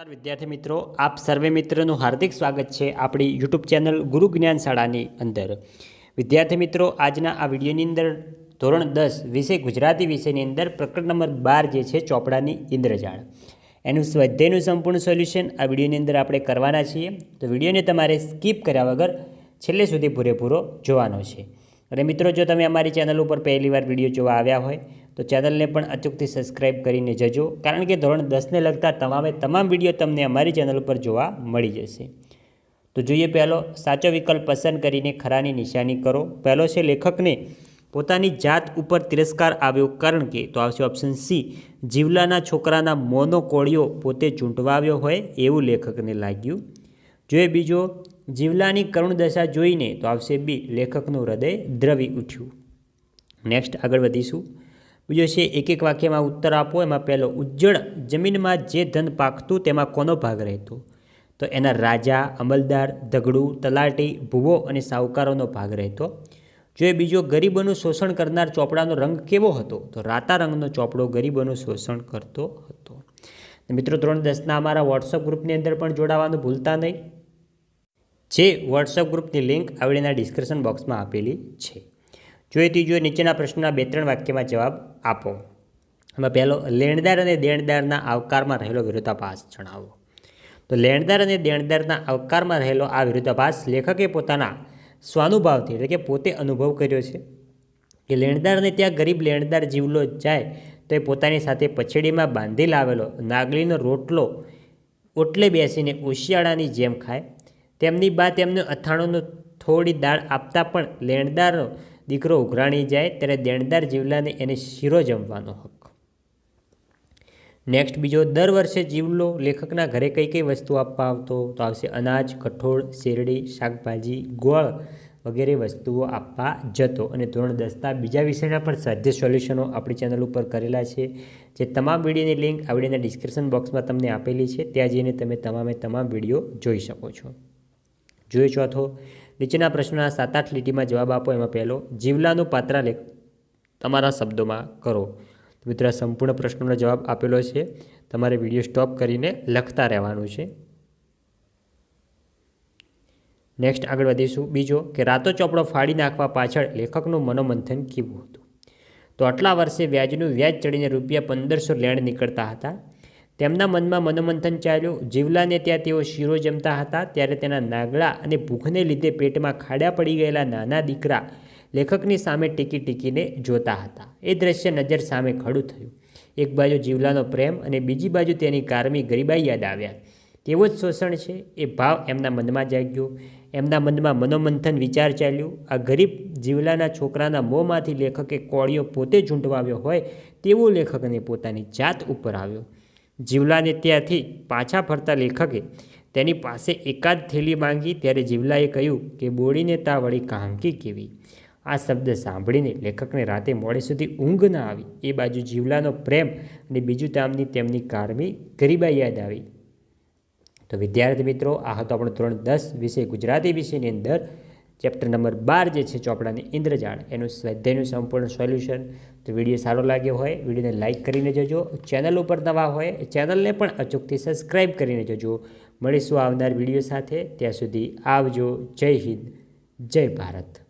નમસ્કાર વિદ્યાર્થી મિત્રો, આપ સર્વે મિત્રનું હાર્દિક સ્વાગત છે આપણી યુટ્યુબ ચેનલ ગુરુ જ્ઞાન શાળાની અંદર. વિદ્યાર્થી મિત્રો, આજના આ વિડીયોની અંદર ધોરણ દસ વિષય ગુજરાતી વિષયની અંદર પ્રકરણ નંબર બાર જે છે ચોપડાની ઇન્દ્રજાળ. એનું સ્વાધ્યાયનું સંપૂર્ણ સોલ્યુશન આ વિડીયોની અંદર આપણે કરવાના છીએ. તો વિડીયોને તમારે સ્કીપ કર્યા વગર છેલ્લે સુધી પૂરેપૂરો જોવાનો છે. અને મિત્રો, જો તમે અમારી ચેનલ ઉપર પહેલીવાર વીડિયો જોવા આવ્યા હોય, તો ચેનલને પણ અચૂકથી સબસ્ક્રાઇબ કરીને જજો. કારણ કે ધોરણ દસને લગતા તમામે તમામ વીડિયો તમને અમારી ચેનલ ઉપર જોવા મળી જશે. તો જોઈએ પહેલો, સાચો વિકલ્પ પસંદ કરીને ખરાની નિશાની કરો. પહેલો છે લેખકને પોતાની જાત ઉપર તિરસ્કાર આવ્યો કારણ કે, તો આવશે ઓપ્શન સી જીવલાના છોકરાના મોનો કોળિયો પોતે ચૂંટવાવ્યો હોય એવું લેખકને લાગ્યું. જોઈએ બીજો જીવલાની કરુણ દશા જોઈને તો આવશે બી લેખકનું હૃદય દ્રવી ઉઠ્યું. નેક્સ્ટ આગળ વધીશું. બીજો છે એક એક વાક્યમાં ઉત્તર આપો. એમાં પહેલો, ઉજ્જળ જમીનમાં જે ધન પાકતું તેમાં કોનો ભાગ રહેતો? તો એના રાજા, અમલદાર, ધગડું, તલાટી, ભૂવો અને સાહુકારોનો ભાગ રહેતો. જો એ બીજો ગરીબોનું શોષણ કરનાર ચોપડાનો રંગ કેવો હતો? તો રાતા રંગનો ચોપડો ગરીબોનું શોષણ કરતો હતો. મિત્રો ત્રણ દસના અમારા વોટ્સઅપ ગ્રુપની અંદર પણ જોડાવાનું ભૂલતા નહીં. જે વોટ્સઅપ ગ્રુપની લિંક આવડીના ડિસ્ક્રિપ્શન બોક્સમાં આપેલી છે. જોઈએ ત્રીજો નીચેના પ્રશ્નના બે ત્રણ વાક્યમાં જવાબ આપો. એમાં પહેલો, લેણદાર અને દેણદારના આવકારમાં રહેલો વિરોધાભાસ જણાવો. તો લેણદાર અને દેણદારના આવકારમાં રહેલો આ વિરોધાભાસ લેખકે પોતાના સ્વાનુભાવથી, એટલે કે પોતે અનુભવ કર્યો છે કે લેણદારને ત્યાં ગરીબ લેણદાર જીવલો જાય તો એ પોતાની સાથે પછેડીમાં બાંધી લાવેલો, નાગલીનો રોટલો, ઓટલે બેસીને ઉશિયાળાની જેમ ખાય તેમની બા તેમને અથાણુંનું થોડી દાળ આપતા પણ લેણદારનો દીકરો ઉઘરાણી જાય ત્યારે દેણદાર જીવલાને એને શીરો જમવાનો હક. નેક્સ્ટ બીજો, દર વર્ષે જીવલો લેખકના ઘરે કઈ કઈ વસ્તુ આપવા આવતો? તો આવશે અનાજ, કઠોળ, શેરડી, શાકભાજી, ગોળ વગેરે વસ્તુઓ આપવા જતો. અને ધોરણ દસના બીજા વિષયના પણ સાધ્ય સોલ્યુશનો આપણી ચેનલ ઉપર કરેલા છે. જે તમામ વિડીયોની લિંક આવડીના ડિસ્ક્રિપ્શન બોક્સમાં તમને આપેલી છે. ત્યાં જઈને તમે તમામે તમામ વીડિયો જોઈ શકો છો. જોઈએ ચોથો નીચેના પ્રશ્નોના સાત આઠ લીટીમાં જવાબ આપો. એમાં પહેલો, જીવલાનું પાત્રાલેખ તમારા શબ્દોમાં કરો. મિત્રો આ સંપૂર્ણ પ્રશ્નોનો જવાબ આપેલો છે. તમારે વીડિયો સ્ટોપ કરીને લખતા રહેવાનું છે. નેક્સ્ટ આગળ વધીશું. બીજો, કે રાતો ચોપડો ફાડી નાખવા પાછળ લેખકનું મનોમંથન કેવું હતું? તો આટલા વર્ષે વ્યાજનું વ્યાજ ચડીને રૂપિયા પંદરસો લેણ નીકળતા હતા. તેમના મનમાં મનોમંથન ચાલ્યું. જીવલાને ત્યાં તેઓ શીરો જમતા હતા, ત્યારે તેના નાગળા અને ભૂખને લીધે પેટમાં ખાડા પડી ગયેલા નાના દીકરા લેખકની સામે ટીકી ટીકીને જોતા હતા. એ દ્રશ્ય નજર સામે ખડું થયું. એક બાજુ જીવલાનો પ્રેમ અને બીજી બાજુ તેની કારમી ગરીબાઈ યાદ આવ્યા. તેવો જ શોષણ છે એ ભાવ એમના મનમાં જાગ્યો. એમના મનમાં મનોમંથન વિચાર ચાલ્યું. આ ગરીબ જીવલાના છોકરાના મોંમાંથી લેખકે કોળીઓ પોતે ઝૂંટવાવ્યો હોય તેવો લેખકને પોતાની જાત ઉપર આવ્યો. જીવલાને ત્યાંથી પાછા ફરતા લેખકે તેની પાસે એકાદ થેલી માંગી ત્યારે જીવલાએ કહ્યું કે બોળીને તા વળી કાંકી કેવી? આ શબ્દ સાંભળીને લેખકને રાતે મોડે સુધી ઊંઘ ના આવી. એ બાજુ જીવલાનો પ્રેમ અને બીજું તામની તેમની કારમી ગરીબા યાદ આવી. તો વિદ્યાર્થી મિત્રો, આ હતો આપણો ધોરણ દસ વિષય ગુજરાતી વિષયની અંદર ચેપ્ટર નંબર બાર જે છે ચોપડાની ઇન્દ્રજાળ, એનું સ્વાધ્યાયનું સંપૂર્ણ સોલ્યુશન. તો વીડિયો સારો લાગ્યો હોય, વિડીયોને લાઇક કરીને જજો. ચેનલ ઉપર નવા હોય, ચેનલને પણ અચૂકથી સબસ્ક્રાઈબ કરીને જજો. મળીશું આવનાર વીડિયો સાથે. ત્યાં સુધી આવજો. જય હિન્દ. જય ભારત.